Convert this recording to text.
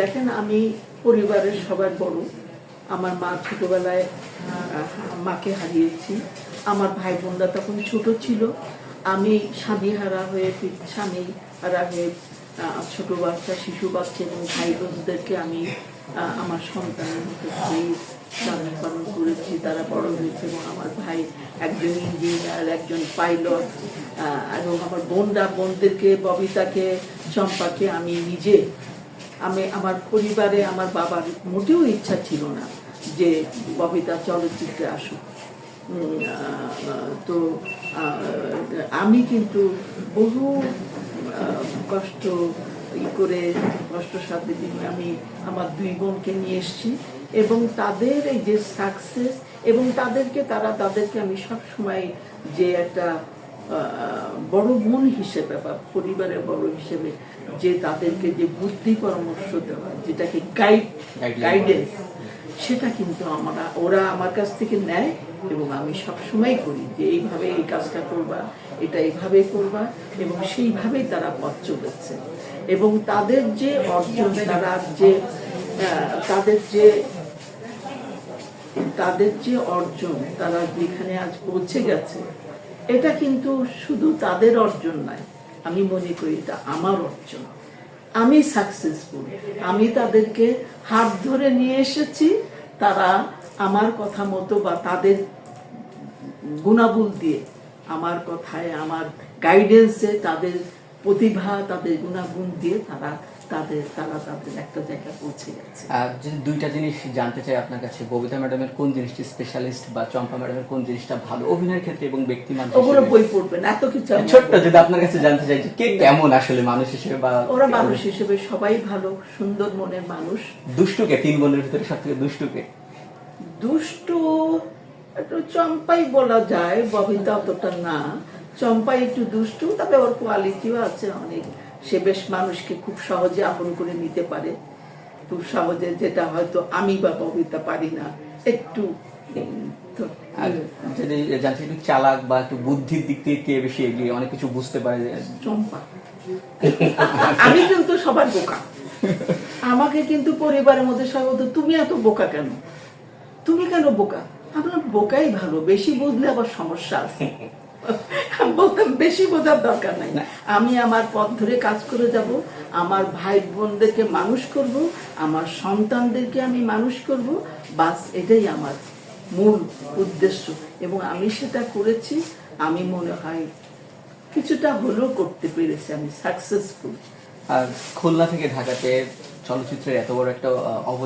দেখেন, আমি পরিবারের সবার বড়। আমার মা ছোটবেলায় মাকে হারিয়েছি। আমার ভাই বোনরা তখন ছোট ছিল। আমি স্বামী হারা হয়ে, স্বামী হারা হয়ে ছোট বাচ্চা, শিশু বাচ্চা এবং ভাই বোনদেরকে আমি আমার সন্তানের মতো লালন পালন করেছি। তারা বড় হয়েছে এবং আমার ভাই একজন ইঞ্জিনিয়ার, একজন পাইলট এবং আমার বোনরা, বোনদেরকে, ববিতাকে, চম্পাকে আমি নিজে আমি আমার পরিবারে আমার বাবার মোটেও ইচ্ছা ছিল না যে ববিতা চলচ্চিত্রে আসুক। তো আমি কিন্তু বহু কষ্ট ই করে, কষ্ট সাথে আমি আমার দুই বোনকে নিয়ে এসেছি এবং তাদের এই যে সাকসেস এবং তাদেরকে, তারা তাদেরকে আমি সব সময় যে একটা বড় বোন হিসেবে বা পরিবারের বড় হিসেবে যে তাদেরকে যে বুদ্ধি পরামর্শ দেওয়া যেটাকে গাইড গাইডেন্স সেটা কিন্তু আমরা ওরা আমার কাছ থেকে নেয় এবং আমি সবসময় করি যে এইভাবে এই কাজটা করবা এটা এইভাবে করবা এবং সেইভাবেই তারা পথ চলেছে। এবং তাদের যে অর্জন তারা যে তাদের যে তাদের যে অর্জন তারা যেখানে আজ পৌঁছে গেছে এটা কিন্তু শুধু তাদের অর্জন নয়, আমি মনে করি এটা আমার অর্জন। আমি সাকসেসফুল আমি তাদেরকে হাত ধরে নিয়ে এসেছি, তারা আমার কথা মতো বা তাদের গুণাবুল দিয়ে আমার কথায়, আমার গাইডেন্সে তাদের প্রতিভা তাদের গুণাগুণ দিয়ে তারা তাদের তারা তাদের একটা জায়গায় পৌঁছে গেছে। আর যদি দুইটা জিনিস জানতে চাই আপনার কাছে ববিতা ম্যাডামের কোন জিনিসটি স্পেশালিস্ট বা চম্পা ম্যাডামের কোন জিনিসটা ভালো অভিনয়ের ক্ষেত্রে এবং ব্যক্তিমান ওগুলো বই পড়বেন এত কিছু ছোট্ট যদি আপনার কাছে জানতে চাই যে কে কেমন আসলে মানুষ হিসেবে বা ওরা মানুষ হিসেবে সবাই ভালো সুন্দর মনের মানুষ। দুষ্টুকে তিন বোনের ভিতরে সব থেকে দুষ্টুকে দুষ্টু একটু চম্পাই বলা যায় ববিতা অতটা না। চম্পাই একটু দুষ্টু তবে ওর কোয়ালিটিও আছে অনেক। সে বেশ মানুষকে খুব সহজে আপন করে নিতে পারে। খুব সহজে যেটা হয়তো আমি বা কবিতা পারি না একটু যদি জানতে একটু চালাক বা একটু বুদ্ধির দিক থেকে কে বেশি এগিয়ে অনেক কিছু বুঝতে পারে চম্পা। আমি কিন্তু সবার বোকা। আমাকে কিন্তু পরিবারের মধ্যে সবাই বলতো, তুমি এত বোকা কেন? তুমি কেন বোকা? আপনার বোকাই ভালো বেশি বুঝলে আবার সমস্যা আছে। বলতাম বেশি বোঝার দরকার নাই। আমি আমার পথ ধরে কাজ করে যাব, আমার ভাই বোনদেরকে মানুষ করব, আমার সন্তানদেরকে আমি মানুষ করব। বাস এটাই আমার মূল উদ্দেশ্য এবং আমি সেটা করেছি। আমি মনে হয় কিছুটা হলেও করতে পেরেছি, আমি সাকসেসফুল আর খুলনা থেকে ঢাকাতে চলচ্চিত্রের এত বড় একটা অবদান